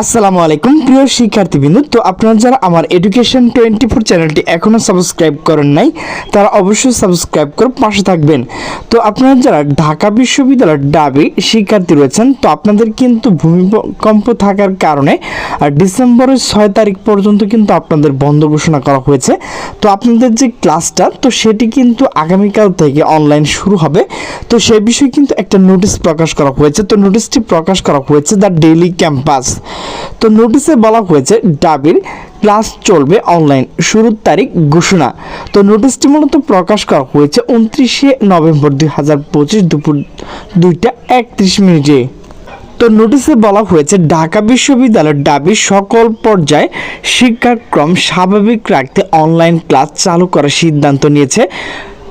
আসসালামু আলাইকুম, প্রিয় শিক্ষার্থীবৃন্দ। তো আপনারা যারা আমার এডুকেশন টোয়েন্টি ফোর চ্যানেলটি এখনও সাবস্ক্রাইব করেন নাই, তারা অবশ্যই সাবস্ক্রাইব করে পাশে থাকবেন। তো আপনারা যারা ঢাকা বিশ্ববিদ্যালয়ের ডাবি শিক্ষার্থী রয়েছেন, তো আপনাদের কিন্তু ভূমিকম্প থাকার কারণে ডিসেম্বরের ছয় তারিখ পর্যন্ত কিন্তু আপনাদের বন্ধ ঘোষণা করা হয়েছে। তো আপনাদের যে ক্লাসটা, তো সেটি কিন্তু আগামীকাল থেকে অনলাইন শুরু হবে। তো সেই বিষয়ে কিন্তু একটা নোটিশ প্রকাশ করা হয়েছে। তো নোটিশটি প্রকাশ করা হয়েছে দ্য ডেইলি ক্যাম্পাস। তো নোটিশে বলা হয়েছে ডাবির ক্লাস চলবে অনলাইন, শুরুর তারিখ ঘোষণা। তো নোটিশটি মূলত প্রকাশ করা হয়েছে উনত্রিশে নভেম্বর দুই হাজার পঁচিশ দুপুর দুইটা একত্রিশ মিনিটে। তো নোটিশে বলা হয়েছে ঢাকা বিশ্ববিদ্যালয়ের দাবি সকল পর্যায়ে শিক্ষাক্রম স্বাভাবিক রাখতে অনলাইন ক্লাস চালু করার সিদ্ধান্ত নিয়েছে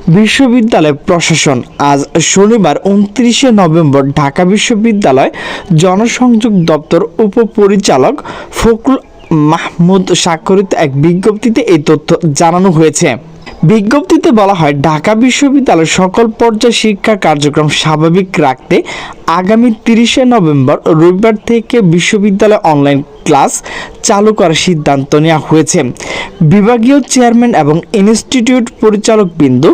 বিশ্ববিদ্যালয় প্রশাসন আজ শনিবার উনত্রিশে নভেম্বর ঢাকা বিশ্ববিদ্যালয় জনসংযোগ দপ্তর উপপরিচালক ফখরুল মাহমুদ স্বাক্ষরিত এক বিজ্ঞপ্তিতে এই তথ্য জানানো হয়েছে। বিজ্ঞপ্তিতে বলা হয়, ঢাকা বিশ্ববিদ্যালয়ের সকল পর্যায়ে শিক্ষা কার্যক্রম স্বাভাবিক রাখতে আগামী তিরিশে নভেম্বর রবিবার থেকে বিশ্ববিদ্যালয় অনলাইন ক্লাস চালু করার সিদ্ধান্ত নেওয়া হয়েছে। বিভাগীয় চেয়ারম্যান এবং ইনস্টিটিউট পরিচালক বিন্দু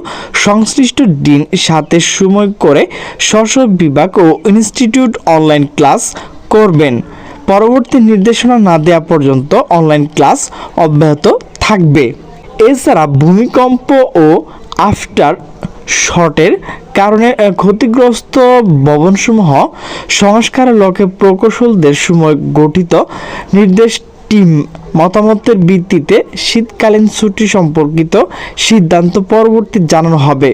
সংশ্লিষ্ট দিন সাথে সময় করে স্ব স্ব বিভাগ ও ইনস্টিটিউট অনলাইন ক্লাস করবেন। পরবর্তী নির্দেশনা না দেওয়া পর্যন্ত অনলাইন ক্লাস অব্যাহত থাকবে। এছাড়া ভূমিকম্প ও আফটার শটের কারণে ক্ষতিগ্রস্ত ভবনসমূহ সংস্কারের লক্ষ্যে প্রকৌশলদের সময় গঠিত নির্দেশ টিম মতামতের ভিত্তিতে শীতকালীন ছুটি সম্পর্কিত সিদ্ধান্ত পরবর্তী জানানো হবে।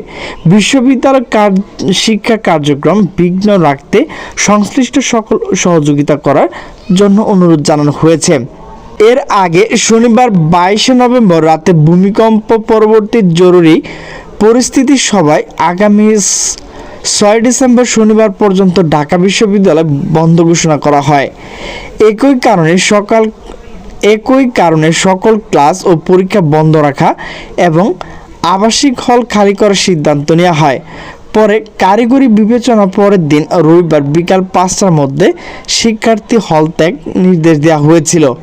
বিশ্ববিদ্যালয় শিক্ষা কার্যক্রম বিঘ্ন রাখতে সংশ্লিষ্ট সকল সহযোগিতা করার জন্য অনুরোধ জানানো হয়েছে। এর আগে শনিবার বাইশে নভেম্বর রাতে ভূমিকম্প পরবর্তী জরুরি পরিস্থিতি সভায় আগামী ছয় ডিসেম্বর শনিবার পর্যন্ত ঢাকা বিশ্ববিদ্যালয় বন্ধ ঘোষণা করা হয়। একই কারণে সকাল একই কারণে সকল ক্লাস ও পরীক্ষা বন্ধ রাখা এবং আবাসিক হল খালি করার সিদ্ধান্ত নেওয়া হয়। পরে কারিগরি বিবেচনা পরের দিন রবিবার বিকাল পাঁচটার মধ্যে শিক্ষার্থী হল ত্যাগ নির্দেশ দেওয়া হয়েছিল।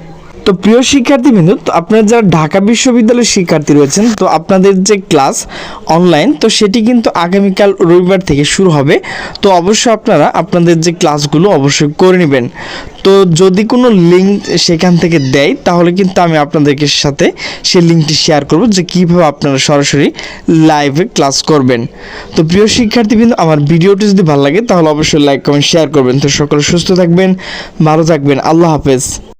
তো প্রিয় শিক্ষার্থীবৃন্দ, তো আপনারা যারা ঢাকা বিশ্ববিদ্যালয়ের শিক্ষার্থী রয়েছেন, তো আপনাদের যে ক্লাস অনলাইন তো সেটি কিন্তু আগামীকাল রবিবার থেকে শুরু হবে। তো অবশ্যই আপনারা আপনাদের যে ক্লাসগুলো অবশ্যই করে নেবেন। তো যদি কোনো লিঙ্ক সেখান থেকে দেয়, তাহলে কিন্তু আমি আপনাদেরকে সাথে সেই লিঙ্কটি শেয়ার করব যে কীভাবে আপনারা সরাসরি লাইভে ক্লাস করবেন। তো প্রিয় শিক্ষার্থীবৃন্দ, আমার ভিডিওটি যদি ভালো লাগে, তাহলে অবশ্যই লাইক কমেন্ট শেয়ার করবেন। তো সকলে সুস্থ থাকবেন, ভালো থাকবেন। আল্লাহ হাফেজ।